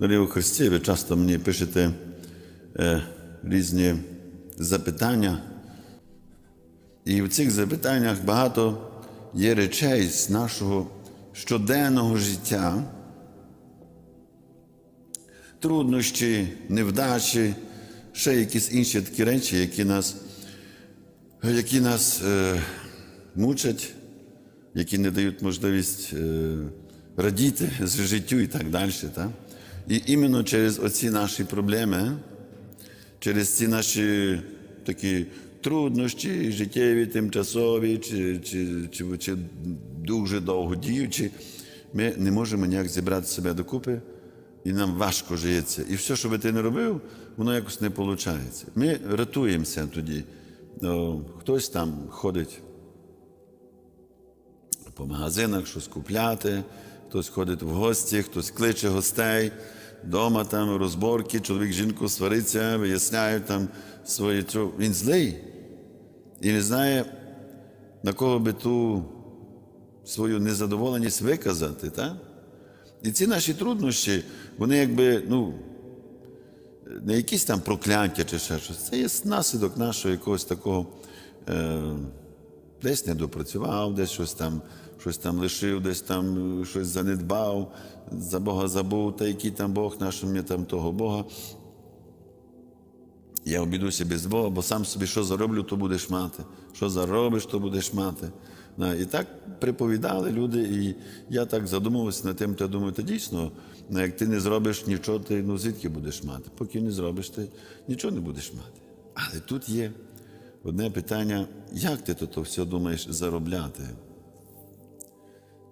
Дорогі у Христі, ви часто мені пишете е, різні запитання. І в цих запитаннях багато є речей з нашого щоденного життя, труднощі, невдачі, ще якісь інші такі речі, які нас, які нас е, мучать, які не дають можливість е, радіти з життю і так далі. Так? І іменно через оці наші проблеми, через ці наші такі труднощі, життєві, тимчасові, чи, чи, чи, чи дуже довго діючі, ми не можемо ніяк зібрати себе докупи, і нам важко живеться. І все, що би ти не робив, воно якось не виходить. Ми рятуємося тоді. Хтось там ходить по магазинах щось купляти, хтось ходить в гості, хтось кличе гостей, вдома там розборки, чоловік жінку свариться, виясняють там свої. цю- Він злий і не знає, на кого би ту свою незадоволеність виказати. Так? І ці наші труднощі, вони якби, ну, не якісь там прокляття чи ще щось. Це є наслідок нашого якогось такого. Е, десь не допрацював, десь щось там, щось там лишив, десь там е, щось занедбав, за Бога забув, та який там Бог наш, мені там того Бога. Я обійдуся без Бога, бо сам собі що зароблю, то будеш мати. Що заробиш, то будеш мати. І так приповідали люди, і я так задумувався над тим, та думаю, та дійсно, ну, як ти не зробиш нічого, ти ну звідки будеш мати? Поки не зробиш, ти нічого не будеш мати. Але тут є одне питання: як ти то, то все думаєш заробляти?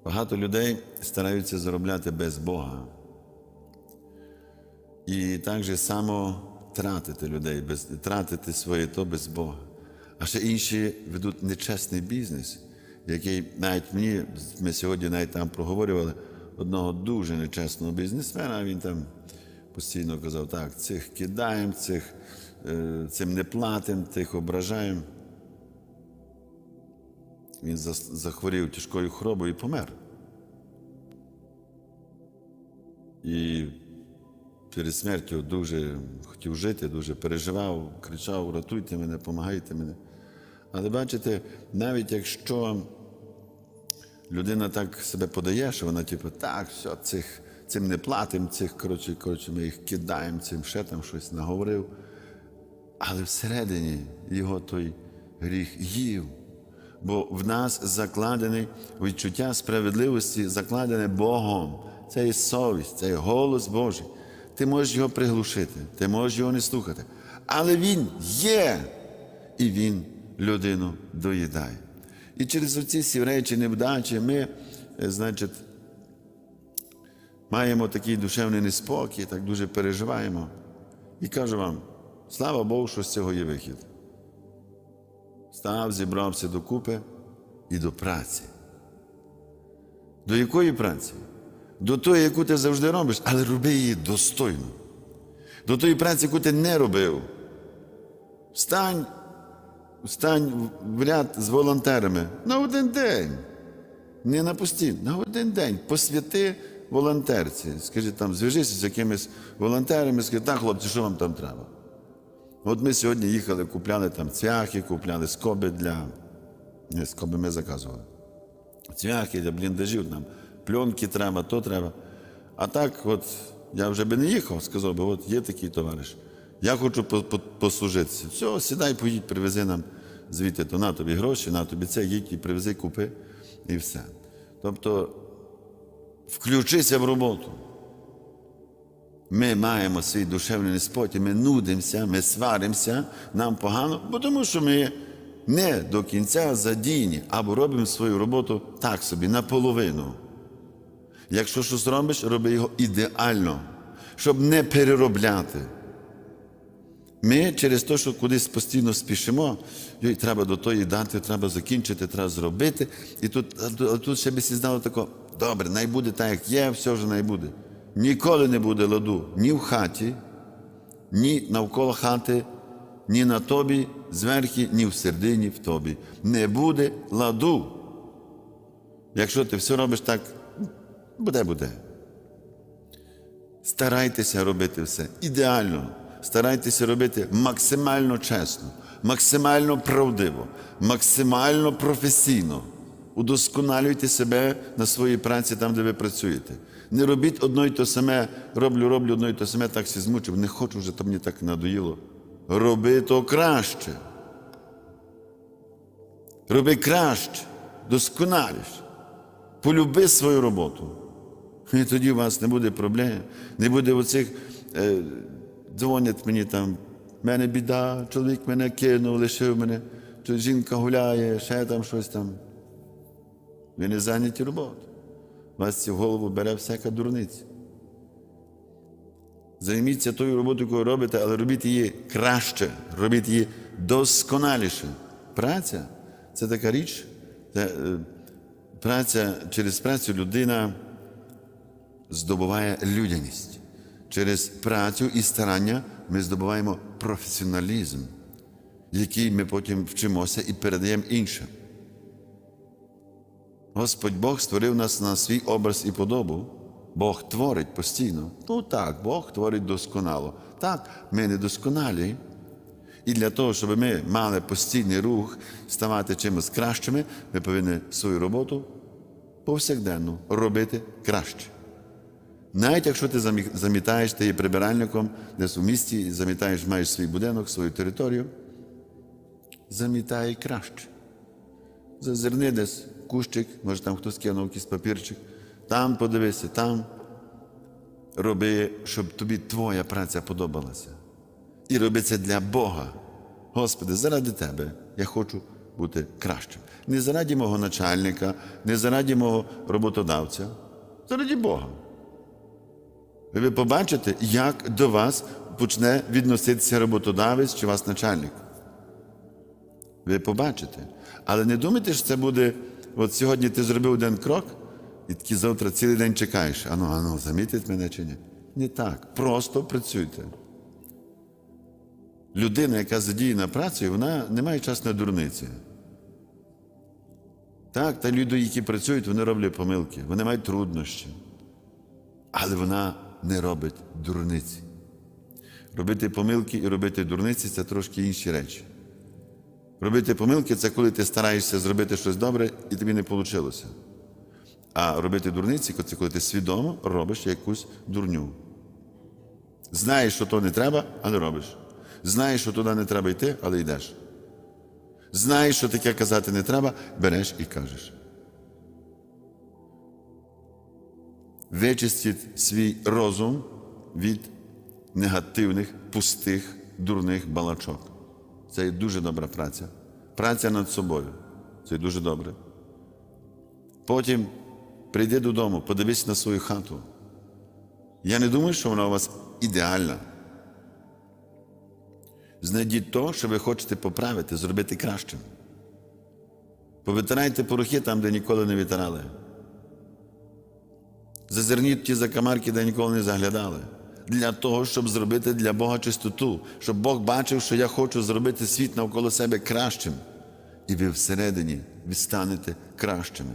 Багато людей стараються заробляти без Бога. І так само тратити людей, без, тратити своє то без Бога. А ще інші ведуть нечесний бізнес, який навіть мені, ми сьогодні навіть там проговорювали одного дуже нечесного бізнесмена, він там постійно казав, так, цих кидаємо, цих, е, цим не платимо, тих ображаємо. Він захворів тяжкою хворобою і помер. І перед смертю дуже хотів жити, дуже переживав, кричав: рятуйте мене, допомагайте мене. Але бачите, навіть якщо людина так себе подає, що вона, типу, так, все, цих, цим не платимо, цих, коротше, коротше, ми їх кидаємо, цим ще там щось наговорив. Але всередині його той гріх їв. Бо в нас закладене відчуття справедливості, закладене Богом. Це є совість, це є голос Божий. Ти можеш його приглушити, ти можеш його не слухати. Але він є, і він людину доїдає. І через оці всі речі невдачі ми, е, значить, маємо такий душевний неспокій, так дуже переживаємо. І кажу вам, слава Богу, що з цього є вихід. Став, зібрався докупи і до праці. До якої праці? До тої, яку ти завжди робиш, але роби її достойно. До тої праці, яку ти не робив. Встань, встань в ряд з волонтерами на один день. Не на постійно, на один день. Посвяти волонтерці. Скажи там, зв'яжися з якимись волонтерами, скажи, так, хлопці, що вам там треба? От ми сьогодні їхали, купляли там цвяхи, купляли скоби для. Не, скоби ми заказували. Цвяхи для бліндажів, нам пленки треба, то треба. А так, от я вже би не їхав, сказав би, от є такий товариш. Я хочу по- по- послужитися. Все, сідай, поїдь, привези нам звідти, то на тобі гроші, на тобі це, їдь і привези, купи, і все. Тобто, включися в роботу. Ми маємо свій душевний неспокій, ми нудимося, ми сваримося, нам погано, бо тому що ми не до кінця задійні або робимо свою роботу так собі, наполовину. Якщо щось робиш, роби його ідеально, щоб не переробляти. Ми через те, що кудись постійно спішимо, йой, треба до тої дати, треба закінчити, треба зробити. І тут, тут- ще би сі знало тако, добре, най буде так, як є, все вже най буде. Ніколи не буде ладу ні в хаті, ні навколо хати, ні на тобі, зверху, ні в середині в тобі. Не буде ладу. Якщо ти все робиш так, буде, буде. Старайтеся робити все ідеально. Старайтеся робити максимально чесно, максимально правдиво, максимально професійно. Удосконалюйте себе на своїй праці там, де ви працюєте. Не робіть одно й те саме, роблю, роблю одно й те саме, так всі змучив. Не хочу вже, то мені так надоїло. Роби то краще. Роби краще, досконаліше. Полюби свою роботу. І тоді у вас не буде проблем, не буде оцих, е, дзвонять мені там, мене біда, чоловік мене кинув, лишив мене, жінка гуляє, ще там щось там. Ви не зайняті роботою. Вас в голову бере всяка дурниця. Займіться тою роботою, яку робите, але робіть її краще, робіть її досконаліше. Праця це така річ, це, е, праця через працю людина здобуває людяність. Через працю і старання ми здобуваємо професіоналізм, який ми потім вчимося і передаємо іншим. Господь Бог створив нас на свій образ і подобу. Бог творить постійно. Ну так, Бог творить досконало. Так, ми не досконалі. І для того, щоб ми мали постійний рух, ставати чимось кращими, ми повинні свою роботу повсякденно робити краще. Навіть якщо ти замітаєш, ти є прибиральником десь у місті, замітаєш, маєш свій будинок, свою територію, замітай краще. Зазирни десь кущик, може там хтось кинув якийсь папірчик, там подивися, там роби, щоб тобі твоя праця подобалася. І роби це для Бога. Господи, заради Тебе я хочу бути кращим. Не заради мого начальника, не заради мого роботодавця, заради Бога. Ви побачите, як до вас почне відноситися роботодавець чи вас начальник. Ви побачите. Але не думайте, що це буде, от сьогодні ти зробив один крок, і такий завтра цілий день чекаєш. Ану, ану, замітить мене чи ні? Не так. Просто працюйте. Людина, яка задіяна працею, вона не має часу на дурниці. Так, та люди, які працюють, вони роблять помилки, вони мають труднощі. Але вона не робить дурниці. Робити помилки і робити дурниці це трошки інші речі. Робити помилки це коли ти стараєшся зробити щось добре і тобі не вийшло. А робити дурниці це коли ти свідомо робиш якусь дурню. Знаєш, що то не треба, але робиш. Знаєш, що туди не треба йти, але йдеш. Знаєш, що таке казати не треба, береш і кажеш. Вичистіть свій розум від негативних, пустих, дурних балачок. Це є дуже добра праця. Праця над собою. Це дуже добре. Потім прийди додому, подивись на свою хату. Я не думаю, що вона у вас ідеальна. Знайдіть то, що ви хочете поправити, зробити кращим. Повитирайте порохи там, де ніколи не витирали. Зазирніть ті закамарки, де ніколи не заглядали. Для того, щоб зробити для Бога чистоту, щоб Бог бачив, що я хочу зробити світ навколо себе кращим. І ви всередині відстанете кращими.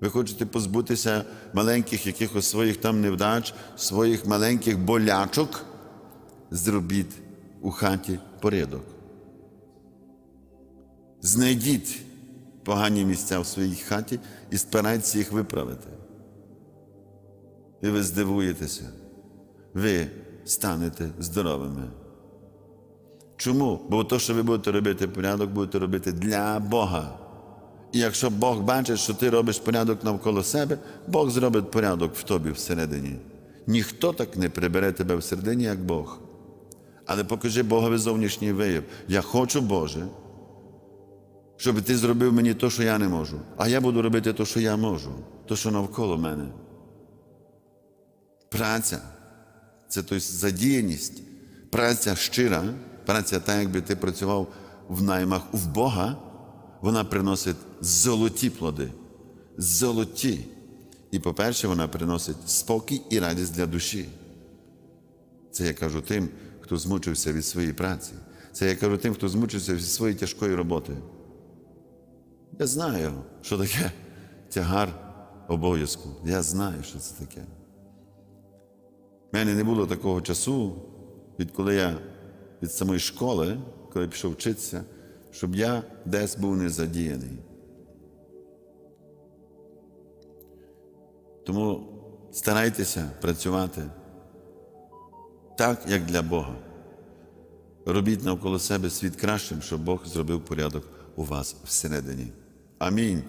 Ви хочете позбутися маленьких якихось своїх там невдач, своїх маленьких болячок, зробіть у хаті порядок. Знайдіть погані місця в своїй хаті і старайтеся їх виправити. І ви здивуєтеся, ви станете здоровими. Чому? Бо то, що ви будете робити порядок, будете робити для Бога. І якщо Бог бачить, що ти робиш порядок навколо себе, Бог зробить порядок в тобі всередині. Ніхто так не прибере тебе всередині, як Бог. Але покажи Богові зовнішній вияв. Я хочу, Боже, щоб ти зробив мені те, що я не можу. А я буду робити те, що я можу, те, що навколо мене. Праця це тобто, задіяність, праця щира, праця так, якби ти працював в наймах в Бога, вона приносить золоті плоди. Золоті. І, по-перше, вона приносить спокій і радість для душі. Це я кажу тим, хто змучився від своєї праці. Це я кажу тим, хто змучився від своєї тяжкої роботи. Я знаю, що таке тягар обов'язку. Я знаю, що це таке. Мене не було такого часу, відколи я від самої школи, коли пішов вчитися, щоб я десь був не задіяний. Тому старайтеся працювати так, як для Бога. Робіть навколо себе світ кращим, щоб Бог зробив порядок у вас всередині. Амінь.